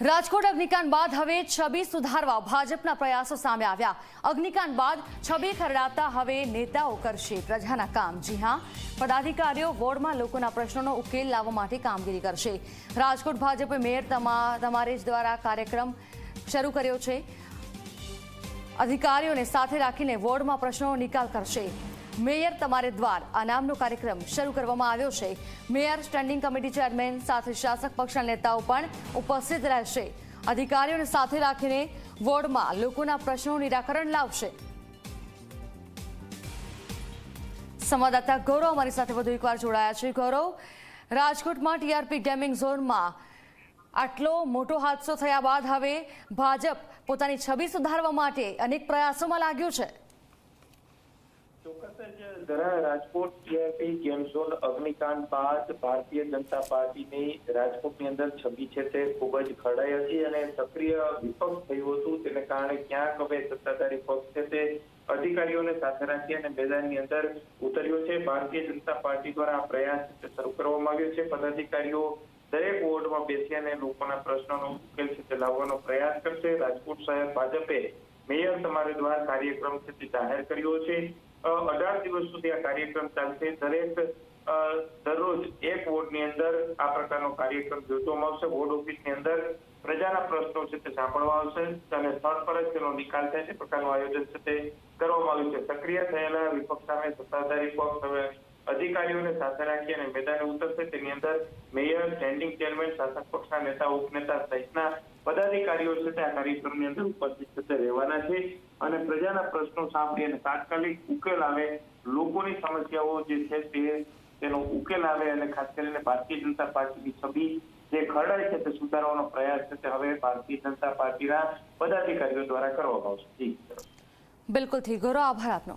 રાજકોટ અગ્નિકાંડ બાદ હવે છબી સુધારવા ભાજપના પ્રયાસો સામે આવ્યા. અગ્નિકાંડ બાદ છબી ખરડાતા હવે નેતાઓ કરશે પ્રજાના કામ. જી હા, પદાધિકારીઓ વોર્ડમાં લોકોના પ્રશ્નોનો ઉકેલ લાવવા માટે કામગીરી કરશે. રાજકોટ ભાજપે મેયર તમા જ દ્વારા કાર્યક્રમ શરૂ કર્યો છે. અધિકારીઓને સાથે રાખીને વોર્ડમાં પ્રશ્નોનો નિકાલ કરશે. મેયર તમારે દ્વાર. આ નામનો કાર્યક્રમ શરૂ કરવામાં આવ્યો છે. મેયર, સ્ટેન્ડિંગ કમિટી ચેરમેન સાથે શાસક પક્ષના નેતાઓ પણ ઉપસ્થિત રહેશે. અધિકારીઓને સાથે રાખીને વોર્ડમાં લોકોના પ્રશ્નોનું નિરાકરણ લાવશે. સંવાદદાતા ગૌરવ અમારી સાથે વધુ એકવાર જોડાયા છે. ગૌરવ, રાજકોટમાં ટીઆરપી ગેમિંગ ઝોનમાં આટલો મોટો હાદસો થયા બાદ હવે ભાજપ પોતાની છબી સુધારવા માટે અનેક પ્રયાસોમાં લાગ્યું છે. રાજકોટ ટીઆરપી ગેમ ઝોન અગ્નિકાંડ બાદ ભારતીય જનતા પાર્ટીની રાજકોટની અંદર છબી છે તે ખૂબ જ ખરડાઈ હતી અને સક્રિય વિપક્ષ થયું હતું. તેને કારણે ક્યાંક હવે સત્તાધારી પક્ષ છે તે અધિકારીઓને સાથે રાખી અને મેદાનની અંદર ઉતર્યો છે. ભારતીય જનતા પાર્ટી દ્વારા આ પ્રયાસ શરૂ કરવામાં આવ્યો છે. પદાધિકારીઓ દરેક વોર્ડમાં બેસી અને લોકોના પ્રશ્નોનો ઉકેલ છે તે લાવવાનો પ્રયાસ કરશે. રાજકોટ શહેર ભાજપે મેયર દ્વારા કાર્યક્રમ છે તે જાહેર કર્યો છે. અઢાર દિવસ સુધી આ કાર્યક્રમ ચાલશે. દરેક દરરોજ એક વોર્ડની અંદર આ પ્રકારનો કાર્યક્રમ યોજવામાં આવશે વોર્ડ ઓફિસની અંદર પ્રજાના પ્રશ્નો છે તે સાંભળવા આવશે અને સ્થળ પર જ તેનો નિકાલ થાય છે. પ્રકારનું આયોજન છે તે કરવામાં આવ્યું છે. સક્રિય થયેલા વિપક્ષ સામે સત્તાધારી પક્ષ અધિકારીઓને સાથે રાખી અને મેદાને ઉતરશે. તેની અંદર મેયર સ્ટેન્ડિંગ ચેરમેન શાસક પક્ષના નેતા, ઉપનેતા સહિતના પદાધિકારીઓ છે તે આ કાર્યક્રમની અંદર ઉપસ્થિત થશે રહેવાના છે. અને પ્રજાના પ્રશ્નો સાંભળી અને તાત્કાલિક ઉકેલ આવે, લોકોની સમસ્યાઓ જે છે તે તેનો ઉકેલ આવે અને ખાસ કરીને ભારતીય જનતા પાર્ટીની છબી જે ખરડાય છે તે સુધારવાનો પ્રયાસ છે તે હવે ભારતીય જનતા પાર્ટીના પદાધિકારીઓ દ્વારા કરવામાં આવશે. બિલકુલથી ગૌરવ, આભાર આપનો.